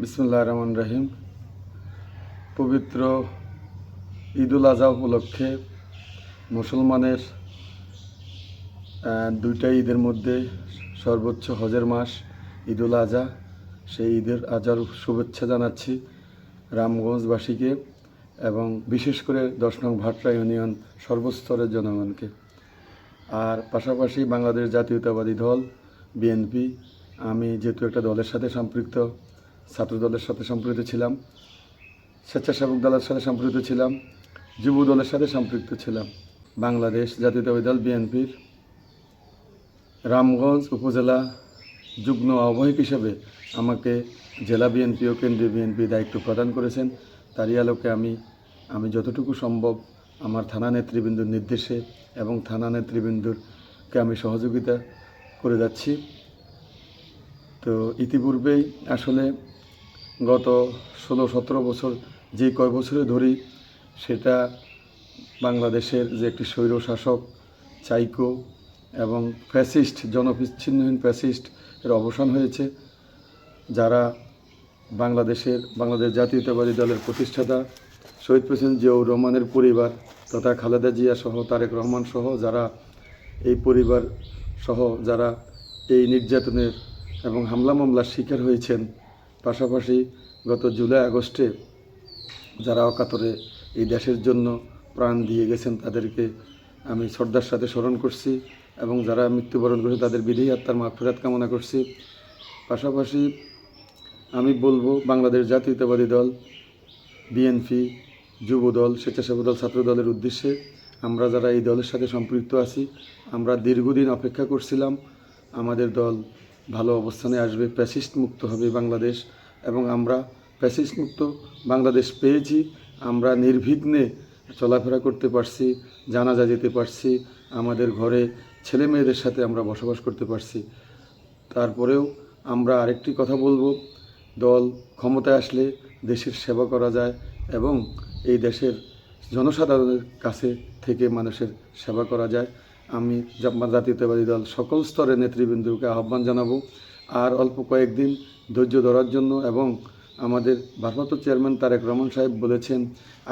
বিসমুল্লাহ রহমান রহিম। পবিত্র ঈদুল আজহা উপলক্ষে মুসলমানের দুইটা ঈদের মধ্যে সর্বোচ্চ হজের মাস ঈদুল আজহা। সেই ঈদের আজহার শুভেচ্ছা জানাচ্ছি রামগঞ্জবাসীকে এবং বিশেষ করে দশ নং ভাটরা ইউনিয়ন সর্বস্তরের জনগণকে। আর পাশাপাশি বাংলাদেশ জাতীয়তাবাদী দল, বিএনপি, আমি যেহেতু একটা দলের সাথে সম্পৃক্ত ছাত্র দলের সাথে সম্পৃক্ত ছিলাম, স্বেচ্ছাসেবক দলের সাথে সম্পৃক্ত ছিলাম, যুব দলের সাথে সম্পৃক্ত ছিলাম। বাংলাদেশ জাতীয়তাবাদী দল বিএনপির রামগঞ্জ উপজেলা যুগ্ম আহ্বায়ক হিসেবে আমাকে জেলা বিএনপি ও কেন্দ্রীয় বিএনপি দায়িত্ব প্রদান করেছেন। তারই আলোকে আমি আমি যতটুকু সম্ভব আমার থানা নেতৃবৃন্দুর নির্দেশে এবং থানা নেতৃবৃন্দুরকে আমি সহযোগিতা করে যাচ্ছি। তো ইতিপূর্বেই আসলে গত ষোলো, সতেরো বছর যে কয় বছরে ধরি, সেটা বাংলাদেশের যে একটি স্বৈর শাসক চাইকো এবং ফ্যাসিস্ট, জনবিচ্ছিন্নহীন ফ্যাসিস্ট এর অবসান হয়েছে, যারা বাংলাদেশের, বাংলাদেশ জাতীয়তাবাদী দলের প্রতিষ্ঠাতা শহীদ প্রেসিডেন্ট জিয়াউর রহমানের পরিবার তথা খালেদা জিয়া সহ তারেক রহমান সহ যারা এই পরিবার সহ যারা এই নির্যাতনের এবং হামলা মামলার শিকার হয়েছেন পাশাপাশি গত জুলাই আগস্টে যারা অকাতরে এই দেশের জন্য প্রাণ দিয়ে গেছেন তাদেরকে আমি শ্রদ্ধার সাথে স্মরণ করছি এবং যারা মৃত্যুবরণ করেছে তাদের বিধি আত্মার মাগফিরাত কামনা করছি। পাশাপাশি আমি বলব, বাংলাদেশ জাতীয়তাবাদী দল বিএনপি যুব দল, স্বেচ্ছাসেবক দল, ছাত্র দলের উদ্দেশ্যে আমরা যারা এই দলের সাথে সম্পৃক্ত আছি, আমরা দীর্ঘদিন অপেক্ষা করছিলাম। আমাদের দল ভালো অবস্থানে আসবে প্যাসিস্ট মুক্ত হবে বাংলাদেশ। এবং আমরা প্যাসিস্ট মুক্ত বাংলাদেশ পেয়েছি, আমরা নির্বিঘ্নে চলাফেরা করতে পারছি, জানাজা যেতে পারছি, আমাদের ঘরে ছেলে মেয়েদের সাথে আমরা বসবাস করতে পারছি। তারপরেও আমরা আরেকটি কথা বলব, দল ক্ষমতায় আসলে দেশের সেবা করা যায় এবং এই দেশের জনসাধারণের কাছে থেকে মানুষের সেবা করা যায়। আমি জাতীয়তাবাদী দল সকল স্তরের নেতৃবৃন্দকে আহ্বান জানাব। আর অল্প কয়েকদিন ধৈর্য ধরার জন্য এবং আমাদের ভারপ্রাপ্ত চেয়ারম্যান তারেক রহমান সাহেব বলেছেন,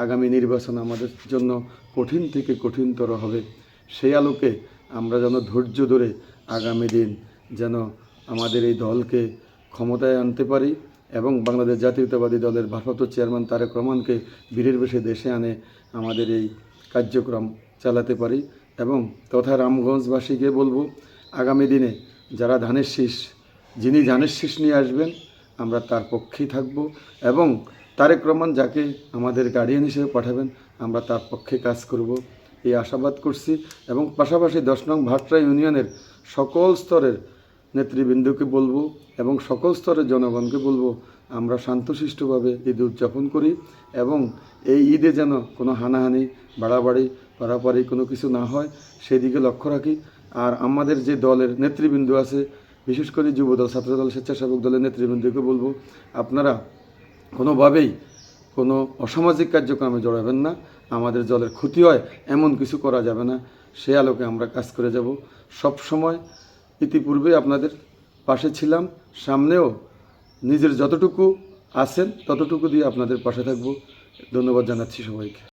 আগামী নির্বাচন আমাদের জন্য কঠিন থেকে কঠিনতর হবে। সেই আলোকে আমরা যেন ধৈর্য ধরে আগামী দিন যেন আমাদের এই দলকে ক্ষমতায় আনতে পারি এবং বাংলাদেশ জাতীয়তাবাদী দলের ভারপ্রাপ্ত চেয়ারম্যান তারেক রহমানকে বীরের বেশে দেশে আনে আমাদের এই কার্যক্রম চালাতে পারি। এবং তথা রামগঞ্জবাসীকে বলব, আগামী দিনে যারা ধানের শীষ, যিনি ধানের শীষ নিয়ে আসবেন, আমরা তার পক্ষেই থাকব এবং তারেক রহমান যাকে আমাদের গার্ডিয়ান হিসেবে পাঠাবেন, আমরা তার পক্ষে কাজ করব। এই আশাবাদ করছি এবং পাশাপাশি দশ নং ভাটরা ইউনিয়নের সকল স্তরের নেতৃবৃন্দকে বলব এবং সকল স্তরের জনগণকে বলব, আমরা শান্তশিষ্টভাবে ঈদ উদযাপন করি এবং এই ঈদে যেন কোনো হানাহানি, বাড়াবাড়ি পাড়াপাড়ি কোনো কিছু না হয়, সেদিকে লক্ষ্য রাখি। আর আমাদের যে দলের নেতৃবৃন্দ আছে, বিশেষ করে যুবদল, ছাত্রদল, স্বেচ্ছাসেবক দলের নেতৃবৃন্দকে বলব, আপনারা কোনোভাবেই কোনো অসামাজিক কার্যক্রমে জড়াবেন না। আমাদের দলের ক্ষতি হয়, এমন কিছু করা যাবে না। সে আলোকে আমরা কাজ করে যাব। সব সময় ইতিপূর্বে আপনাদের পাশে ছিলাম। সামনেও নিজের যতটুকু আছেন, ততটুকু দিয়ে আপনাদের পাশে থাকব। ধন্যবাদ জানাচ্ছি সবাইকে।